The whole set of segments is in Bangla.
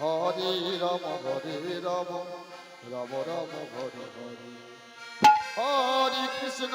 হরে রম হরি রম রম রম হরি হরি। হরি কৃষ্ণ।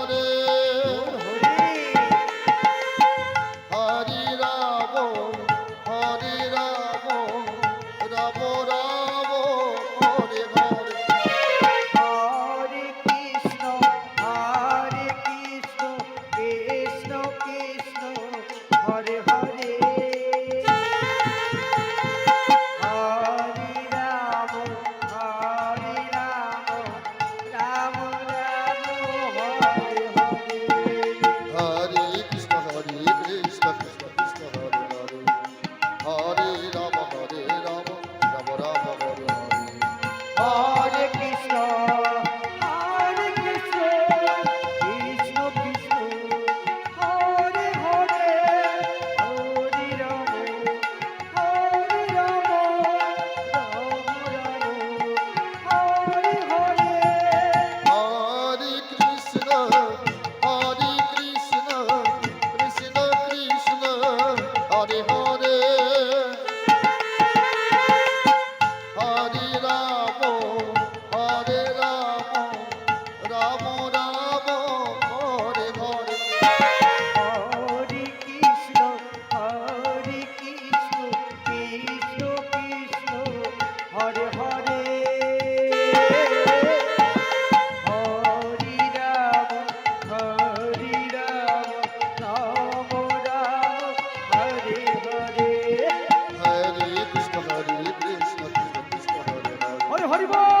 হরিবল